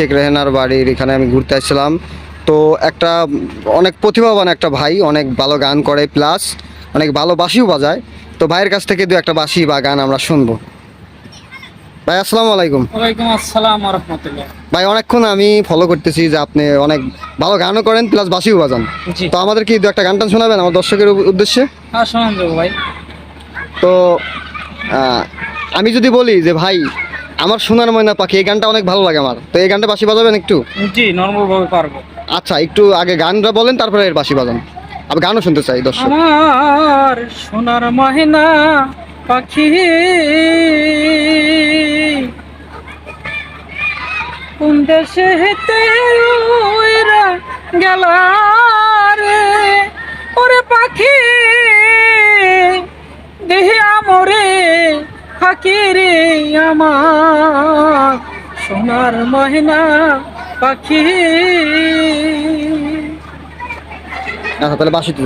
শেখ রেহেনার বাড়ির এখানে আমি ঘুরতে আসছিলাম। তো একটা অনেক প্রতিভাবান একটা ভাই অনেক ভালো গান করে প্লাস অনেক ভালো বাঁশিও বাজায়। তো ভাইয়ের কাছ থেকে দু একটা বাঁশি বা গান আমরা শুনব। ভাই আসসালামু আলাইকুম। ওয়ালাইকুম আসসালাম রহমতুল্লাহ। ভাই অনেকক্ষণ আমি ফলো করতেছি যে আপনি অনেক ভালো গানও করেন প্লাস বাঁশিও বাজান। তো আমাদের কি দু একটা গান টান শোনাবেন আমার দর্শকের উদ্দেশ্যে? হ্যাঁ শোনান ভাই। তো আমি যদি বলি যে ভাই আমার সোনার ময়না পাখি এই গানটা অনেক ভালো লাগে আমার। তো এই গানটা বাসি বাজাবেন একটু? জি নর্মাল ভাবে পারব। আচ্ছা একটু আগে গানটা বলেন তারপরে এর বাসি বাজান। আমি গানও শুনতে চাই দর্শক। আমার সোনার মহিনা পাখি কোন দেশে হেতে গেল রে? ওরে পাখি দেহে আমরে ফাঁকি রে আমার সোনার মহিনা পাখি। আচ্ছা তাহলে বাসিত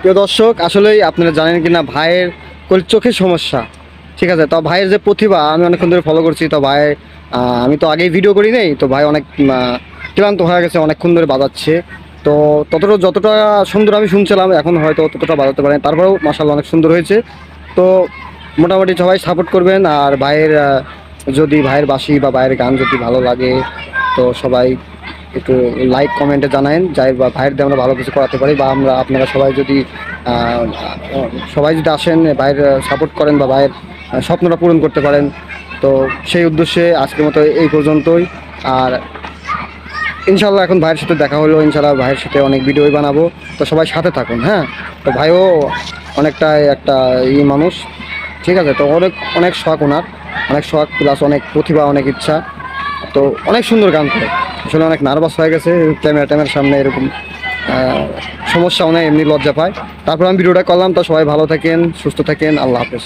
প্রিয় দর্শক, আসলেই আপনারা জানেন কিনা, ভাইয়ের কোল চোখের সমস্যা। ঠিক আছে, তো ভাইয়ের যে প্রতিভা, আমি অনেকক্ষণ ধরে ফলো করছি, তো ভাই আমি তো আগেই ভিডিও করি নেই, তো ভাই অনেক ক্লান্ত হয়ে গেছে, অনেকক্ষণ ধরে বাজাচ্ছে। তো ততটা, যতটা সুন্দর আমি শুনছিলাম, এখন হয়তো ততটা বাজাতে পারেন। তারপরেও মাসাল অনেক সুন্দর হয়েছে। তো মোটামুটি সবাই সাপোর্ট করবেন, আর ভাইয়ের যদি ভাইয়ের বাসি বা ভাইয়ের গান যদি ভালো লাগে, তো সবাই একটু লাইক কমেন্টে জানায়েন। যাই বা ভাইয়ের আমরা ভালো কিছু করাতে পারি বা আমরা আপনারা সবাই যদি সবাই যদি আসেন, ভাইয়ের সাপোর্ট করেন বা ভাইয়ের স্বপ্নটা পূরণ করতে পারেন, তো সেই উদ্দেশ্যে আজকের মতো এই পর্যন্তই। আর ইনশাল্লাহ এখন ভাইয়ের সাথে দেখা হলো ইনশাল্লাহ ভাইয়ের সাথে অনেক ভিডিওই বানাবো। তো সবাই সাথে থাকুন হ্যাঁ? তো ভাইও অনেকটা একটা ই মানুষ। ঠিক আছে, তো অনেক অনেক শখ ওনার। অনেক শখ প্লাস অনেক প্রতিভা, অনেক ইচ্ছা। তো অনেক সুন্দর গান করে। আসলে অনেক নার্ভাস হয়ে গেছে ক্যামেরা ট্যামের সামনে এরকম সমস্যাও সমস্যা অনেক এমনি লজ্জা পায়। তারপর আমি ভিডিওটা করলাম, তো সবাই ভালো থাকেন, সুস্থ থাকেন, আল্লাহ হাফেজ।